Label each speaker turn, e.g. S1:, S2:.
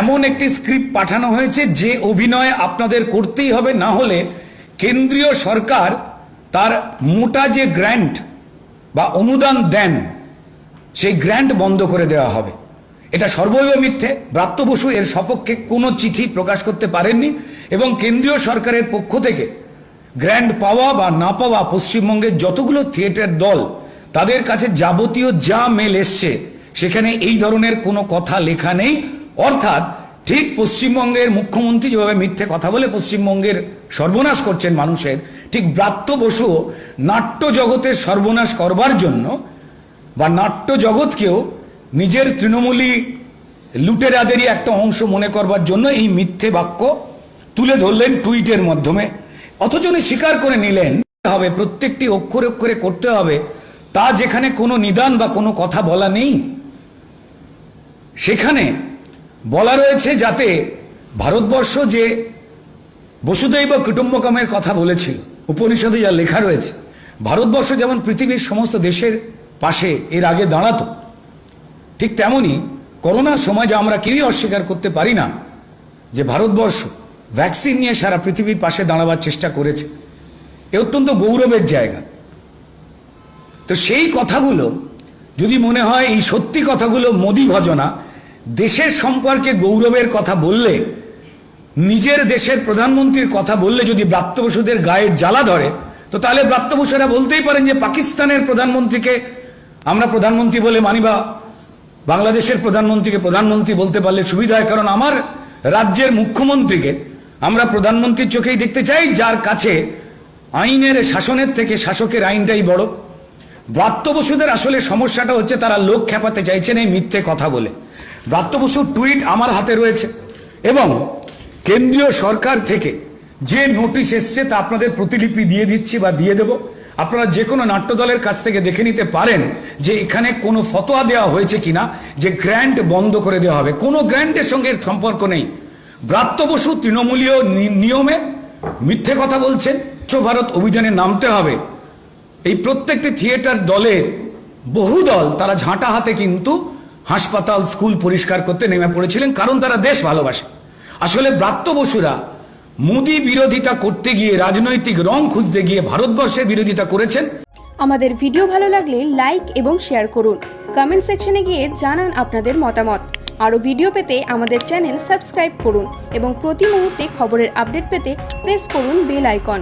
S1: এমন একটি স্ক্রিপ্ট পাঠানো হয়েছে যে অভিনয় আপনাদের করতেই হবে, না হলে কেন্দ্রীয় সরকার তার মোটা যে গ্র্যান্ট বা অনুদান দেন, সেই গ্র্যান্ট বন্ধ করে দেওয়া হবে। এটা সর্বৈব মিথ্যে। ব্রাত্য বসু এর সপক্ষে কোনো চিঠি প্রকাশ করতে পারেননি এবং কেন্দ্রীয় সরকারের পক্ষ থেকে গ্র্যান্ড পাওয়া বা না পাওয়া পশ্চিমবঙ্গের যতগুলো থিয়েটার দল, তাদের কাছে যাবতীয় যা মেল এসছে, সেখানে এই ধরনের কোনো কথা লেখা নেই। অর্থাৎ ঠিক পশ্চিমবঙ্গের মুখ্যমন্ত্রী যেভাবে মিথ্যে কথা বলে পশ্চিমবঙ্গের সর্বনাশ করছেন মানুষের, ঠিক ব্রাত্য বসু নাট্য জগতের সর্বনাশ করবার জন্য বা নাট্য জগৎকেও নিজের তৃণমূলী লুটেরাদেরই একটা অংশ মনে করবার জন্য এই মিথ্যে বাক্য তুলে ধরলেন টুইটের মাধ্যমে। অথচ উনি স্বীকার করে নিলেন, হবে প্রত্যেকটি অক্ষরে অক্ষরে করতে হবে, তা যেখানে কোনো নিদান বা কোনো কথা বলা নেই, সেখানে বলা রয়েছে যাতে ভারতবর্ষ যে বসুদৈব কুটুম্বকমের কথা বলেছিল, উপনিষদে যা লেখা রয়েছে, ভারতবর্ষ যেমন পৃথিবীর সমস্ত দেশের পাশে এর আগে দাঁড়াতো, ঠিক তেমনি করোনার সময় যা আমরা কেউই অস্বীকার করতে পারি না, যে ভারতবর্ষ ভ্যাকসিন নিয়ে সারা পৃথিবীর পাশে দাঁড়াবার চেষ্টা করেছে, এ অত্যন্ত গৌরবের জায়গা। তো সেই কথাগুলো যদি মনে হয়, এই সত্যি কথাগুলো মোদি ভজনা দেশের সম্পর্কে গৌরবের কথা বললে, নিজের দেশের প্রধানমন্ত্রীর কথা বললে যদি ব্রাত্য বসুদের গায়ে জ্বালা ধরে, তো তাহলে ব্রাত্য বসুরা বলতেই পারেন যে পাকিস্তানের প্রধানমন্ত্রীকে আমরা প্রধানমন্ত্রী বলে মানি বা বাংলাদেশের প্রধানমন্ত্রীকে প্রধানমন্ত্রী বলতে পারলে সুবিধা হয়। কারণ আমার রাজ্যের মুখ্যমন্ত্রীকে আমরা প্রধানমন্ত্রীর চোখেই দেখতে চাই, যার কাছে আইনের শাসনের থেকে শাসকের আইনটাই বড়। ব্রাত্য বসুদের আসলে সমস্যাটা হচ্ছে তারা লোক খেপাতে চাইছেন এই মিথ্যে কথা বলে। ব্রাত্য বসুর টুইট আমার হাতে রয়েছে। এবং কেন্দ্রীয় সরকার থেকে যে নোটিশ এসছে তা আপনাদের প্রতিলিপি দিয়ে দিচ্ছি বা দিয়ে দেব। আপনারা যে কোনো নাট্যদলের কাছ থেকে দেখে নিতে পারেন যে এখানে কোনো ফতোয়া দেওয়া হয়েছে কিনা, যে গ্র্যান্ট বন্ধ করে দেওয়া হবে। কোনো গ্র্যান্টের সঙ্গে সম্পর্ক নেই। ব্রাত্য বসু তৃণমূলীয় নিয়মে মিথ্যে কথা বলছেন। ভারত অভিযানে নামতে হবে। এই প্রত্যেকটি থিয়েটার দলের বহু দল তারা ঝাঁটা হাতে কিন্তু হাসপাতাল, স্কুল পরিষ্কার করতে নেমে পড়েছিলেন কারণ তারা দেশ ভালোবাসে। আসলে ব্রাত্য বসুরা মোদী বিরোধিতা করতে গিয়ে রাজনৈতিক রং খুঁজতে গিয়ে ভারতবর্ষের বিরোধিতা করেছেন।
S2: আমাদের ভিডিও ভালো লাগলে লাইক এবং শেয়ার করুন। কমেন্ট সেকশনে গিয়ে জানান আপনাদের মতামত। আরও ভিডিও পেতে আমাদের চ্যানেল সাবস্ক্রাইব করুন এবং প্রতি মুহূর্তে খবরের আপডেট পেতে প্রেস করুন বেল আইকন।